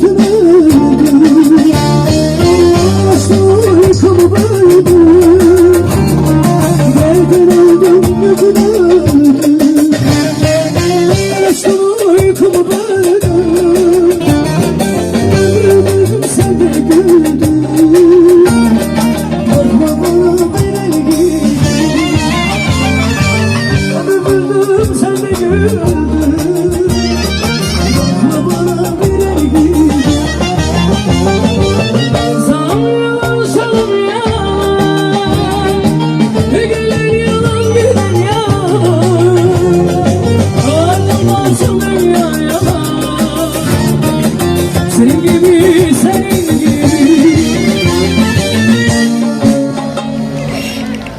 gitmedim Asıl kalmaydım Nereden aldım neden aldım Asıl kalmaydım Ömrüm sende güldü Bakma bana beni gibi Ömrüm sende to learn.